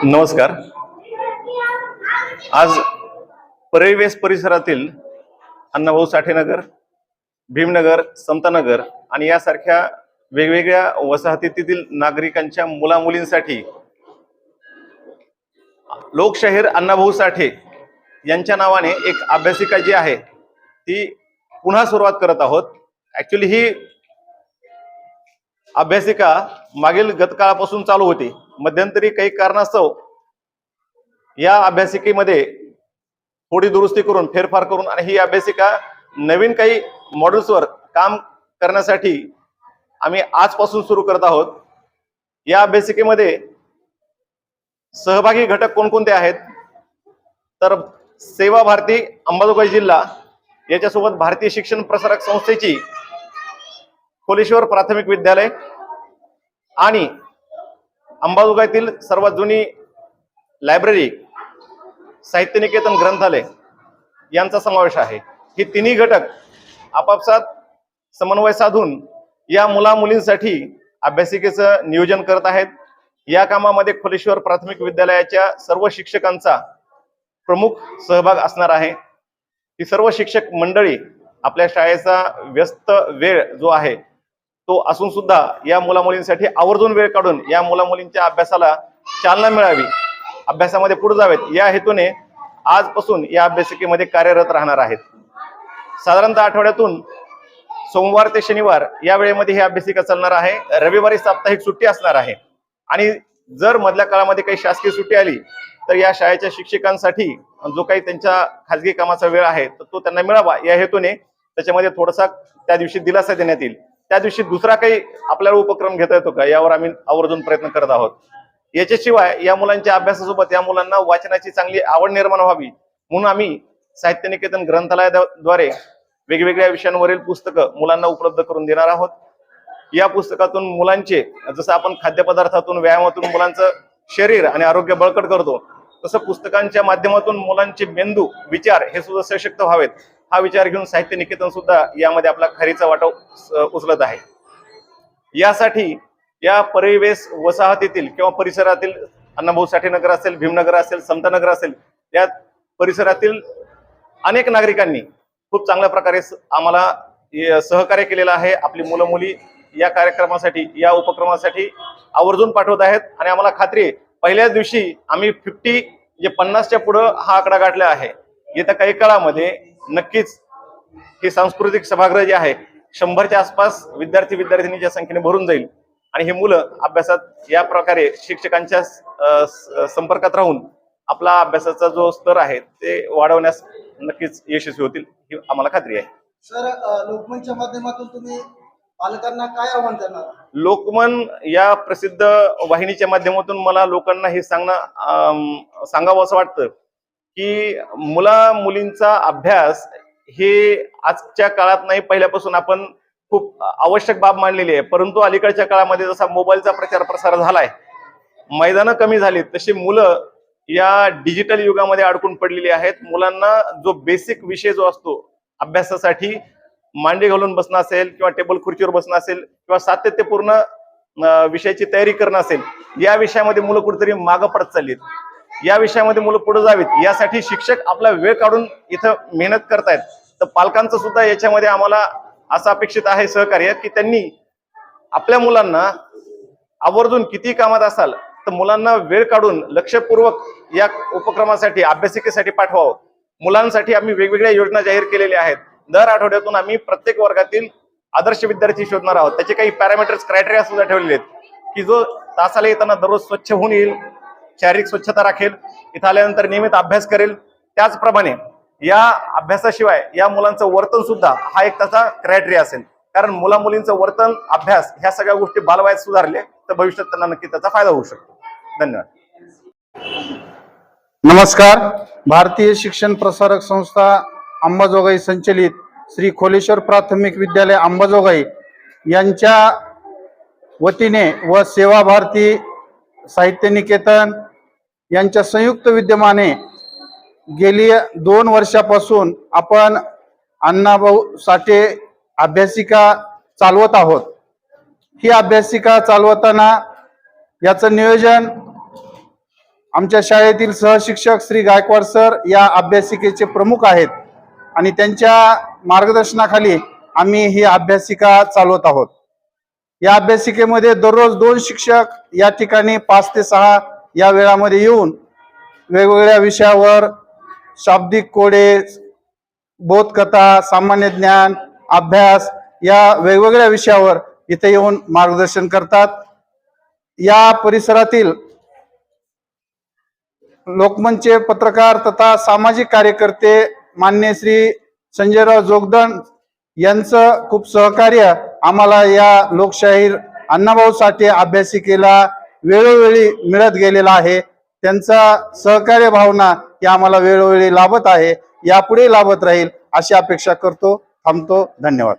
नमस्कार. आज परिवेश परिसरातील अण्णाभाऊ साठेनगर भीमनगर समतानगर आणि यासारख्या वेगवेगळ्या वसाहतीतील नागरिकांच्या मुलामुलींसाठी लोकशाहीर अण्णाभाऊ साठे यांच्या नावाने एक अभ्यासिका जी आहे ती पुन्हा सुरुवात करत आहोत. ऍक्च्युली ही अभ्यासिका मागील गतकाळापासून चालू होती. मध्यंतरी काही कारणास्तव या अभ्यासिकेमध्ये थोडी दुरुस्ती करून फेरफार करून आणि ही अभ्यासिका नवीन काही मॉडेल्सवर काम करण्यासाठी आम्ही आजपासून सुरू करत आहोत. या अभ्यासिकेमध्ये सहभागी घटक कोणकोणते आहेत? तर सेवा भारती अंबाजोगाई जिल्हा याच्यासोबत भारतीय शिक्षण प्रसारक संस्थेची कोलेश्वर प्राथमिक विद्यालय आणि अंबाजोगाईतील सर्वात जुनी लायब्ररी साहित्य निकेतन ग्रंथालय यांचा समावेश आहे. हे तिन्ही घटक आपापसात समन्वय साधून या मुला मुलींसाठी अभ्यासिकेचं नियोजन करत आहेत. या कामामध्ये खोलेश्वर प्राथमिक विद्यालयाच्या सर्व शिक्षकांचा प्रमुख सहभाग असणार आहे. ही सर्व शिक्षक मंडळी आपल्या शाळेचा व्यस्त वेळ जो आहे तो असून सुद्धा या मुलामुलींसाठी आवर्जून वेळ काढून या मुलामुलींच्या अभ्यासाला चालना मिळावी अभ्यासामध्ये पुढे जावेत या हेतूने आजपासून या अभ्यासिकेमध्ये कार्यरत राहणार आहेत. साधारणतः आठवड्यातून सोमवार ते शनिवार या वेळेमध्ये ही अभ्यासिका चालणार आहे. रविवारी साप्ताहिक सुट्टी असणार आहे. आणि जर मधल्या काळामध्ये काही शासकीय सुट्टी आली तर या शाळेच्या शिक्षकांसाठी जो काही त्यांच्या खाजगी कामाचा वेळ आहे तर तो त्यांना मिळावा. या हेतूने त्याच्यामध्ये थोडासा त्या दिवशी दिलासा देण्यात येईल. त्या दिवशी दुसरा काही आपल्याला उपक्रम घेता येतो का? यावर आम्ही आवर्जून प्रयत्न करत आहोत. याच्याशिवाय या मुलांच्या अभ्यासासोबत या मुलांना वाचनाची चांगली आवड निर्माण व्हावी म्हणून आम्ही साहित्य निकेतन ग्रंथालयाद्वारे वेगवेगळ्या विषयांवरील पुस्तकं मुलांना उपलब्ध करून देणार आहोत. या पुस्तकातून मुलांचे जसं आपण खाद्यपदार्थातून व्यायामातून मुलांचं शरीर आणि आरोग्य बळकट करतो तसं पुस्तकांच्या माध्यमातून मुलांचे मेंदू विचार हे सुद्धा सशक्त व्हावेत. हा विचार घेऊन साहित्य निकेतन सुद्धा यामध्ये आपला खरीचा वाटा उचलत आहे. यासाठी या परिवेश वसाहतीतील किंवा परिसरातील अण्णाभाऊ साठे नगर असेल भीमनगर असेल समतानगर असेल या परिसरातील अनेक नागरिकांनी खूप चांगल्या प्रकारे स- आम्हाला य- सहकार्य केलेलं आहे. आपली मुलं मुली या कार्यक्रमासाठी या उपक्रमासाठी आवर्जून पाठवत आहेत. आणि आम्हाला खात्री पहिल्याच दिवशी आम्ही फिफ्टी म्हणजे पन्नासच्या पुढं हा आकडा गाठला आहे. येत्या काही काळामध्ये नक्कीच हे सांस्कृतिक सभागृह जे आहे शंभरच्या आसपास विद्यार्थी विद्यार्थिनीच्या संख्येने भरून जाईल आणि ही मुलं अभ्यासात या प्रकारे शिक्षकांच्या संपर्कात राहून आपला अभ्यासाचा जो स्तर आहे ते वाढवण्यास नक्कीच यशस्वी होतील ही आम्हाला खात्री आहे. सर लोकमनच्या माध्यमातून तुम्ही पालकांना काय आव्हान करणार लोकमन या प्रसिद्ध वाहिनीच्या माध्यमातून मला लोकांना हे सांगणं सांगावं असं वाटतं की मुला मुलींचा अभ्यास हे आजच्या काळात नाही पहिल्यापासून आपण खूप आवश्यक बाब मानलेली आहे. परंतु अलीकडच्या काळामध्ये जसा मोबाईलचा प्रचार प्रसार झालाय मैदानं कमी झालीत तशी मुलं या डिजिटल युगामध्ये अडकून पडलेली आहेत. मुलांना जो बेसिक विषय जो असतो अभ्यासासाठी मांडी घालून बसणं असेल किंवा टेबल खुर्चीवर बसणं असेल किंवा सातत्यपूर्ण विषयाची तयारी करणं असेल या विषयामध्ये मुलं कुठेतरी मागं पडत चाललीत. या विषयामध्ये मुलं पुढे जावीत. यासाठी शिक्षक आपला वेळ काढून इथं मेहनत करतायत. तर पालकांचं सुद्धा याच्यामध्ये आम्हाला असं अपेक्षित आहे सहकार्य की त्यांनी आपल्या मुलांना आवर्जून किती कामात असाल तर मुलांना वेळ काढून लक्षपूर्वक या उपक्रमासाठी अभ्यासिकेसाठी पाठवावं. मुलांसाठी आम्ही वेगवेगळ्या योजना जाहीर केलेल्या आहेत. दर आठवड्यातून आम्ही प्रत्येक वर्गातील आदर्श विद्यार्थी शोधणार आहोत. त्याचे काही पॅरामीटर्स क्रायटेरिया सुद्धा ठेवलेले आहेत की जो तासाला येताना दररोज स्वच्छ होऊन येईल शारीरिक स्वच्छता राखेल इथं आल्यानंतर नियमित अभ्यास करेल. त्याचप्रमाणे या अभ्यासाशिवाय या मुलांचं वर्तन सुद्धा हा एक त्याचा क्रायटेरिया असेल. कारण मुला मुलींचं वर्तन अभ्यास ह्या सगळ्या गोष्टी बालवयात सुधारले तर भविष्यात त्यांना नक्की त्याचा फायदा होऊ शकतो. धन्यवाद. नमस्कार. भारतीय शिक्षण प्रसारक संस्था अंबाजोगाई संचलित श्री खोलेश्वर प्राथमिक विद्यालय अंबाजोगाई यांच्या वतीने व सेवा भारती साहित्य निकेतन यांच्या संयुक्त विद्यमाने गेली दोन वर्षापासून आपण अण्णाभाऊ साठे अभ्यासिका चालवत आहोत. ही अभ्यासिका चालवताना याचं नियोजन आमच्या शाळेतील सहशिक्षक श्री गायकवाड सर या अभ्यासिकेचे प्रमुख आहेत आणि त्यांच्या मार्गदर्शनाखाली आम्ही ही अभ्यासिका चालवत आहोत. या अभ्यासिकेमध्ये दररोज दोन शिक्षक या ठिकाणी पाच ते सहा या वेळामध्ये येऊन वेगवेगळ्या विषयावर शाब्दिक कोडे बोधकथा सामान्य ज्ञान अभ्यास या वेगवेगळ्या विषयावर इथे येऊन मार्गदर्शन करतात. या परिसरातील लोकमंचचे पत्रकार तथा सामाजिक कार्यकर्ते मान्य श्री संजयराव जोगदंड यांचं खूप सहकार्य आम्हाला या लोकशाहीर अण्णाभाऊ साठे अभ्यासिकेला वेळोवेळी मिळत गेलेला आहे. त्यांचा सहकार्य भावना ही आम्हाला वेळोवेळी लाभत आहे. यापुढे लाभत राहील अशी अपेक्षा करतो थांबतो. धन्यवाद.